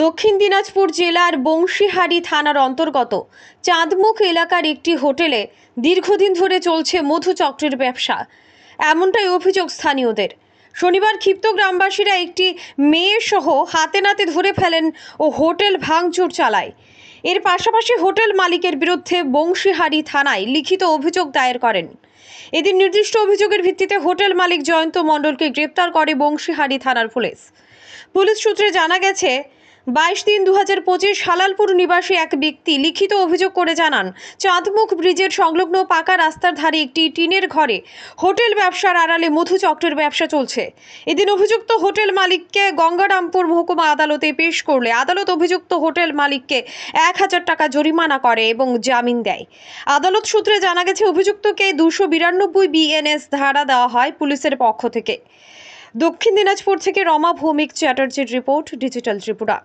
দক্ষিণ দিনাজপুর জেলার বংশীহারি থানার অন্তর্গত চাঁদমুখ এলাকার একটি হোটেলে দীর্ঘদিন ধরে চলছে মধুচক্রের ব্যবসা। এমনটাই অভিযোগ স্থানীয়দের। শনিবার ক্ষিপ্ত গ্রামবাসীরা একটি মেয়ে সহ হাতে নাতে ধরে ফেলেন ও হোটেল ভাঙচুর চালায়। এর পাশাপাশি হোটেল মালিকের বিরুদ্ধে বংশীহারি থানায় লিখিত অভিযোগ দায়ের করেন। এদিন নির্দিষ্ট অভিযোগের ভিত্তিতে হোটেল মালিক জয়ন্ত মণ্ডলকে গ্রেপ্তার করে বংশীহারি থানার পুলিশ। পুলিশ সূত্রে জানা গেছে বাইশ তিন দু হাজার পঁচিশ হালালপুর নিবাসী এক ব্যক্তি লিখিত অভিযোগ করে জানান, চাঁদমুখ ব্রিজের সংলগ্ন পাকা রাস্তার ধারে একটি টিনের ঘরে হোটেল ব্যবসার আড়ালে মধু চক্রের ব্যবসা চলছে। এদিন অভিযুক্ত হোটেল মালিককে গঙ্গারামপুর মহকুমা আদালতে পেশ করলে আদালত অভিযুক্ত হোটেল মালিককে এক হাজার টাকা জরিমানা করে এবং জামিন দেয়। আদালত সূত্রে জানা গেছে, অভিযুক্তকে দুশো বিরানব্বই বিএনএস ধারা দেওয়া হয় পুলিশের পক্ষ থেকে। দক্ষিণ দিনাজপুর থেকে রমা ভৌমিক চ্যাটার্জির রিপোর্ট, ডিজিটাল ত্রিপুরা।